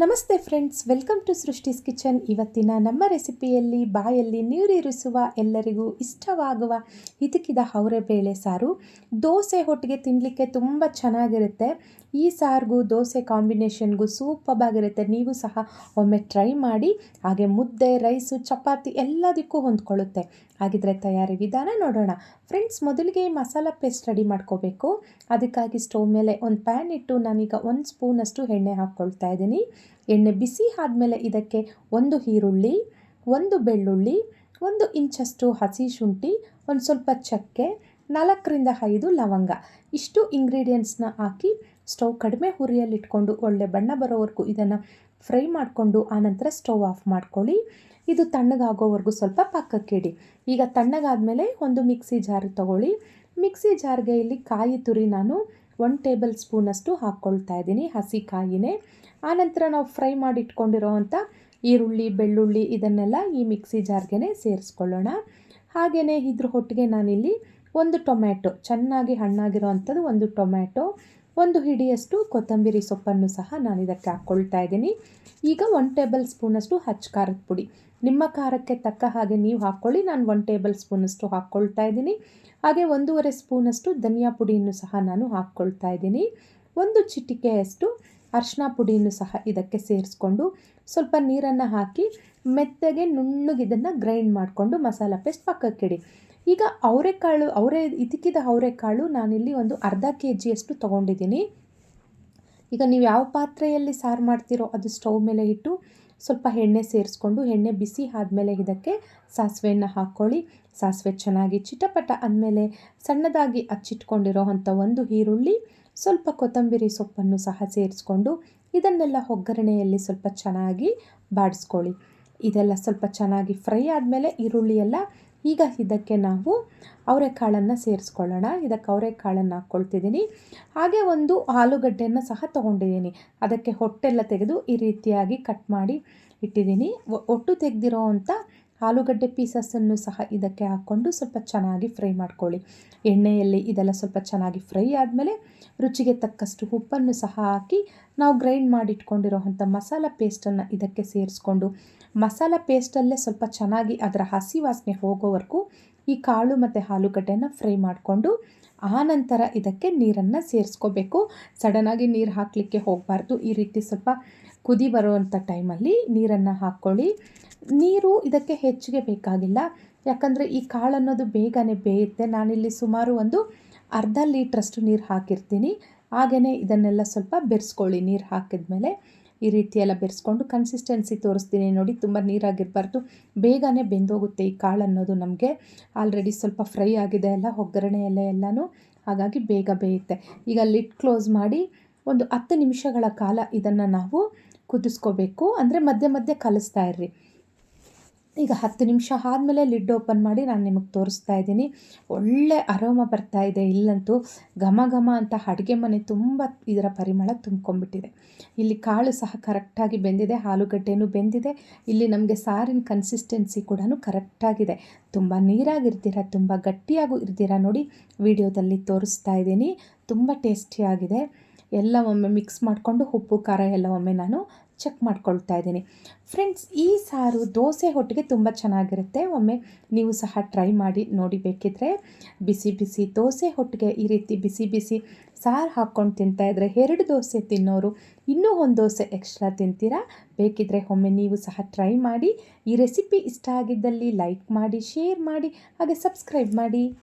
ನಮಸ್ತೆ friends, welcome to Srishti's kitchen. ಇವತ್ತಿನ ನಮ್ಮ ರೆಸಿಪಿಯಲ್ಲಿ ಬಾಯಲ್ಲಿ ನೀರಿರಿಸುವ ಎಲ್ಲರಿಗೂ ಇಷ್ಟವಾಗುವ ಹಿತಕಿದ ಅವರೆಬೇಳೆ ಸಾರು. ದೋಸೆ ಹೊಟ್ಟಿಗೆ ತಿನ್ನಲಿಕ್ಕೆ ತುಂಬ ಚೆನ್ನಾಗಿರುತ್ತೆ. ಈ ಸಾರಿಗೂ ದೋಸೆ ಕಾಂಬಿನೇಷನ್ಗೂ ಸೂಪರ್ಬಾಗಿರುತ್ತೆ. ನೀವು ಸಹ ಒಮ್ಮೆ ಟ್ರೈ ಮಾಡಿ, ಹಾಗೆ ಮುದ್ದೆ, ರೈಸು, ಚಪಾತಿ ಎಲ್ಲದಕ್ಕೂ ಹೊಂದ್ಕೊಳ್ಳುತ್ತೆ. ಹಾಗಿದ್ರೆ ತಯಾರಿ ವಿಧಾನ ನೋಡೋಣ. ಫ್ರೆಂಡ್ಸ್, ಮೊದಲಿಗೆ ಮಸಾಲ ಪೇಸ್ಟ್ ರೆಡಿ ಮಾಡ್ಕೋಬೇಕು. ಅದಕ್ಕಾಗಿ ಸ್ಟವ್ ಮೇಲೆ ಒಂದು ಪ್ಯಾನ್ ಇಟ್ಟು ನಾನೀಗ ಒಂದು ಸ್ಪೂನಷ್ಟು ಎಣ್ಣೆ ಹಾಕ್ಕೊಳ್ತಾ ಇದ್ದೀನಿ. ಎಣ್ಣೆ ಬಿಸಿ ಆದಮೇಲೆ ಇದಕ್ಕೆ ಒಂದು ಈರುಳ್ಳಿ, ಒಂದು ಬೆಳ್ಳುಳ್ಳಿ, ಒಂದು ಇಂಚಷ್ಟು ಹಸಿ ಶುಂಠಿ, ಒಂದು ಸ್ವಲ್ಪ ಚಕ್ಕೆ, ನಾಲ್ಕರಿಂದ ಐದು ಲವಂಗ. ಇಷ್ಟು ಇಂಗ್ರೀಡಿಯೆಂಟ್ಸ್ನ ಹಾಕಿ ಸ್ಟವ್ ಕಡಿಮೆ ಹುರಿಯಲ್ಲಿಟ್ಕೊಂಡು ಒಳ್ಳೆ ಬಣ್ಣ ಬರೋವರೆಗೂ ಇದನ್ನು ಫ್ರೈ ಮಾಡಿಕೊಂಡು ಆನಂತರ ಸ್ಟೌವ್ ಆಫ್ ಮಾಡ್ಕೊಳ್ಳಿ. ಇದು ತಣ್ಣಗಾಗೋವರೆಗೂ ಸ್ವಲ್ಪ ಪಕ್ಕಕ್ಕಿಡಿ ಈಗ ತಣ್ಣಗಾದಮೇಲೆ ಒಂದು ಮಿಕ್ಸಿ ಜಾರ್ ತೊಗೊಳ್ಳಿ. ಮಿಕ್ಸಿ ಜಾರ್ಗೆ ಇಲ್ಲಿ ಕಾಯಿ ತುರಿ ನಾನು ಒನ್ ಟೇಬಲ್ ಸ್ಪೂನಷ್ಟು ಹಾಕ್ಕೊಳ್ತಾ ಇದ್ದೀನಿ, ಹಸಿ ಕಾಯಿನೇ. ಆನಂತರ ನಾವು ಫ್ರೈ ಮಾಡಿ ಇಟ್ಕೊಂಡಿರೋ ಅಂಥ ಈರುಳ್ಳಿ, ಬೆಳ್ಳುಳ್ಳಿ ಇದನ್ನೆಲ್ಲ ಈ ಮಿಕ್ಸಿ ಜಾರ್ಗೆ ಸೇರಿಸ್ಕೊಳ್ಳೋಣ. ಹಾಗೆಯೇ ಇದ್ರ ಹೊಟ್ಟಿಗೆ ನಾನಿಲ್ಲಿ ಒಂದು ಟೊಮ್ಯಾಟೊ, ಚೆನ್ನಾಗಿ ಹಣ್ಣಾಗಿರೋ ಅಂಥದ್ದು ಒಂದು ಟೊಮ್ಯಾಟೊ. ಒಂದು ಹಿಡಿಯಷ್ಟು ಕೊತ್ತಂಬರಿ ಸೊಪ್ಪನ್ನು ಸಹ ನಾನು ಇದಕ್ಕೆ ಹಾಕ್ಕೊಳ್ತಾ ಇದ್ದೀನಿ. ಈಗ ಒನ್ ಟೇಬಲ್ ಸ್ಪೂನಷ್ಟು ಹಚ್ಚ ಖಾರದ ಪುಡಿ. ನಿಮ್ಮ ಖಾರಕ್ಕೆ ತಕ್ಕ ಹಾಗೆ ನೀವು ಹಾಕ್ಕೊಳ್ಳಿ. ನಾನು ಒನ್ ಟೇಬಲ್ ಸ್ಪೂನಷ್ಟು ಹಾಕ್ಕೊಳ್ತಾ ಇದ್ದೀನಿ. ಹಾಗೆ ಒಂದೂವರೆ ಸ್ಪೂನಷ್ಟು ಧನಿಯಾ ಪುಡಿಯನ್ನು ಸಹ ನಾನು ಹಾಕ್ಕೊಳ್ತಾ ಇದ್ದೀನಿ. ಒಂದು ಚಿಟಿಕೆಯಷ್ಟು ಅರ್ಶಿನ ಪುಡಿಯನ್ನು ಸಹ ಇದಕ್ಕೆ ಸೇರಿಸ್ಕೊಂಡು ಸ್ವಲ್ಪ ನೀರನ್ನು ಹಾಕಿ, ಮೆತ್ತಗೆ ನುಣ್ಣಗಿದನ್ನು ಗ್ರೈಂಡ್ ಮಾಡಿಕೊಂಡು ಮಸಾಲ ಪೇಸ್ಟ್ ಪಕ್ಕಕ್ಕಿಡಿ. ಈಗ ಅವರೆಕಾಳು ಅವರೇ ಇದಕ್ಕಿದ ಅವರೆಕಾಳು ನಾನಿಲ್ಲಿ ಒಂದು ಅರ್ಧ ಕೆ ಜಿಯಷ್ಟು ತೊಗೊಂಡಿದ್ದೀನಿ. ಈಗ ನೀವು ಯಾವ ಪಾತ್ರೆಯಲ್ಲಿ ಸಾರು ಮಾಡ್ತೀರೋ ಅದು ಸ್ಟವ್ ಮೇಲೆ ಇಟ್ಟು ಸ್ವಲ್ಪ ಎಣ್ಣೆ ಸೇರಿಸ್ಕೊಂಡು ಎಣ್ಣೆ ಬಿಸಿ ಆದಮೇಲೆ ಇದಕ್ಕೆ ಸಾಸಿವೆಯನ್ನು ಹಾಕ್ಕೊಳ್ಳಿ. ಸಾಸಿವೆ ಚೆನ್ನಾಗಿ ಚಿಟಪಟ ಅಂದಮೇಲೆ ಸಣ್ಣದಾಗಿ ಹಚ್ಚಿಟ್ಕೊಂಡಿರೋ ಅಂಥ ಒಂದು ಈರುಳ್ಳಿ, ಸ್ವಲ್ಪ ಕೊತ್ತಂಬರಿ ಸೊಪ್ಪನ್ನು ಸಹ ಸೇರಿಸ್ಕೊಂಡು ಇದನ್ನೆಲ್ಲ ಒಗ್ಗರಣೆಯಲ್ಲಿ ಸ್ವಲ್ಪ ಚೆನ್ನಾಗಿ ಬಾಡಿಸ್ಕೊಳ್ಳಿ. ಇದೆಲ್ಲ ಸ್ವಲ್ಪ ಚೆನ್ನಾಗಿ ಫ್ರೈ ಆದಮೇಲೆ ಈರುಳ್ಳಿ ಎಲ್ಲ ಈಗ ಇದಕ್ಕೆ ನಾವು ಅವರೆಕಾಳನ್ನು ಸೇರಿಸ್ಕೊಳ್ಳೋಣ. ಇದಕ್ಕೆ ಅವರೆಕಾಳನ್ನು ಹಾಕ್ಕೊಳ್ತಿದ್ದೀನಿ. ಹಾಗೆ ಒಂದು ಆಲೂಗಡ್ಡೆಯನ್ನು ಸಹ ತೊಗೊಂಡಿದ್ದೀನಿ. ಅದಕ್ಕೆ ಹೊಟ್ಟೆಲ್ಲ ತೆಗೆದು ಈ ರೀತಿಯಾಗಿ ಕಟ್ ಮಾಡಿ ಇಟ್ಟಿದ್ದೀನಿ. ಒಟ್ಟು ತೆಗೆದಿರೋ ಅಂಥ ಆಲೂಗಡ್ಡೆ ಪೀಸಸ್ಸನ್ನು ಸಹ ಇದಕ್ಕೆ ಹಾಕ್ಕೊಂಡು ಸ್ವಲ್ಪ ಚೆನ್ನಾಗಿ ಫ್ರೈ ಮಾಡ್ಕೊಳ್ಳಿ. ಎಣ್ಣೆಯಲ್ಲಿ ಇದೆಲ್ಲ ಸ್ವಲ್ಪ ಚೆನ್ನಾಗಿ ಫ್ರೈ ಆದಮೇಲೆ ರುಚಿಗೆ ತಕ್ಕಷ್ಟು ಉಪ್ಪನ್ನು ಸಹ ಹಾಕಿ ನಾವು ಗ್ರೈಂಡ್ ಮಾಡಿ ಅಂಥ ಮಸಾಲ ಪೇಸ್ಟನ್ನು ಇದಕ್ಕೆ ಸೇರಿಸ್ಕೊಂಡು ಮಸಾಲ ಪೇಸ್ಟಲ್ಲೇ ಸ್ವಲ್ಪ ಚೆನ್ನಾಗಿ ಅದರ ಹಸಿ ವಾಸನೆ ಹೋಗೋವರೆಗೂ ಈ ಕಾಳು ಮತ್ತು ಆಲೂಗಡ್ಡೆನ ಫ್ರೈ ಮಾಡಿಕೊಂಡು ಆನಂತರ ಇದಕ್ಕೆ ನೀರನ್ನು ಸೇರಿಸ್ಕೋಬೇಕು. ಸಡನ್ನಾಗಿ ನೀರು ಹಾಕಲಿಕ್ಕೆ ಹೋಗಬಾರ್ದು. ಈ ರೀತಿ ಸ್ವಲ್ಪ ಕುದಿ ಬರುವಂಥ ಟೈಮಲ್ಲಿ ನೀರನ್ನು ಹಾಕ್ಕೊಳ್ಳಿ. ನೀರು ಇದಕ್ಕೆ ಹೆಚ್ಚಿಗೆ ಬೇಕಾಗಿಲ್ಲ. ಯಾಕಂದರೆ ಈ ಕಾಳು ಅನ್ನೋದು ಬೇಗನೆ ಬೇಯುತ್ತೆ. ನಾನಿಲ್ಲಿ ಸುಮಾರು ಒಂದು ಅರ್ಧ ಲೀಟ್ರಷ್ಟು ನೀರು ಹಾಕಿರ್ತೀನಿ. ಹಾಗೆಯೇ ಇದನ್ನೆಲ್ಲ ಸ್ವಲ್ಪ ಬೆರೆಸ್ಕೊಳ್ಳಿ ನೀರು ಹಾಕಿದ್ಮೇಲೆ. ಈ ರೀತಿ ಎಲ್ಲ ಬೆರೆಸ್ಕೊಂಡು ಕನ್ಸಿಸ್ಟೆನ್ಸಿ ತೋರಿಸ್ತೀನಿ ನೋಡಿ, ತುಂಬ ನೀರಾಗಿರಬಾರ್ದು. ಬೇಗನೆ ಬೆಂದೋಗುತ್ತೆ ಈ ಕಾಳು ಅನ್ನೋದು ನಮಗೆ. ಆಲ್ರೆಡಿ ಸ್ವಲ್ಪ ಫ್ರೈ ಆಗಿದೆ ಎಲ್ಲ, ಒಗ್ಗರಣೆ ಎಲ್ಲ ಎಲ್ಲನೂ, ಹಾಗಾಗಿ ಬೇಗ ಬೇಯುತ್ತೆ. ಈಗ ಲಿಟ್ ಕ್ಲೋಸ್ ಮಾಡಿ ಒಂದು ಹತ್ತು ನಿಮಿಷಗಳ ಕಾಲ ಇದನ್ನು ನಾವು ಕುದಿಸ್ಕೋಬೇಕು. ಅಂದರೆ ಮಧ್ಯೆ ಮಧ್ಯೆ ಕಲಿಸ್ತಾ ಇರ್ರಿ. ಈಗ ಹತ್ತು ನಿಮಿಷ ಆದಮೇಲೆ ಲಿಡ್ ಓಪನ್ ಮಾಡಿ ನಾನು ನಿಮಗೆ ತೋರಿಸ್ತಾ ಇದ್ದೀನಿ. ಒಳ್ಳೆ ಅರೋಮ ಬರ್ತಾ ಇದೆ ಇಲ್ಲಂತೂ ಘಮ ಘಮ ಅಂತ ಅಡುಗೆ ಮನೆ ತುಂಬ ಇದರ ಪರಿಮಳ ತುಂಬ್ಕೊಂಡ್ಬಿಟ್ಟಿದೆ. ಇಲ್ಲಿ ಕಾಳು ಸಹ ಕರೆಕ್ಟಾಗಿ ಬೆಂದಿದೆ, ಆಲೂಗಡ್ಡೆನೂ ಬೆಂದಿದೆ. ಇಲ್ಲಿ ನಮಗೆ ಸಾರಿನ ಕನ್ಸಿಸ್ಟೆನ್ಸಿ ಕೂಡ ಕರೆಕ್ಟಾಗಿದೆ. ತುಂಬ ನೀರಾಗಿರ್ತೀರ, ತುಂಬ ಗಟ್ಟಿಯಾಗೂ ಇರ್ತೀರ ನೋಡಿ ವಿಡಿಯೋದಲ್ಲಿ ತೋರಿಸ್ತಾ ಇದ್ದೀನಿ. ತುಂಬ ಟೇಸ್ಟಿಯಾಗಿದೆ. ಎಲ್ಲ ಒಮ್ಮೆ ಮಿಕ್ಸ್ ಮಾಡಿಕೊಂಡು ಉಪ್ಪು, ಖಾರ ಎಲ್ಲ ಒಮ್ಮೆ ನಾನು ಚೆಕ್ ಮಾಡ್ಕೊಳ್ತಾ ಇದ್ದೀನಿ. ಫ್ರೆಂಡ್ಸ್ ಈ ಸಾರು ದೋಸೆ ಹೊಟ್ಟಿಗೆ ತುಂಬ ಚೆನ್ನಾಗಿರುತ್ತೆ. ಒಮ್ಮೆ ನೀವು ಸಹ ಟ್ರೈ ಮಾಡಿ ನೋಡಿ ಬೇಕಿದ್ರೆ. ಬಿಸಿ ಬಿಸಿ ದೋಸೆ ಹೊಟ್ಟಿಗೆ ಈ ರೀತಿ ಬಿಸಿ ಬಿಸಿ ಸಾರು ಹಾಕ್ಕೊಂಡು ತಿಂತಾಯಿದ್ರೆ ಎರಡು ದೋಸೆ ತಿನ್ನೋರು ಇನ್ನೂ ಒಂದು ದೋಸೆ ಎಕ್ಸ್ಟ್ರಾ ತಿಂತೀರಾ? ಬೇಕಿದ್ರೆ ಒಮ್ಮೆ ನೀವು ಸಹ ಟ್ರೈ ಮಾಡಿ. ಈ ರೆಸಿಪಿ ಇಷ್ಟ ಆಗಿದ್ದಲ್ಲಿ ಲೈಕ್ ಮಾಡಿ ಶೇರ್ ಮಾಡಿ, ಹಾಗೆ ಸಬ್ಸ್ಕ್ರೈಬ್ ಮಾಡಿ.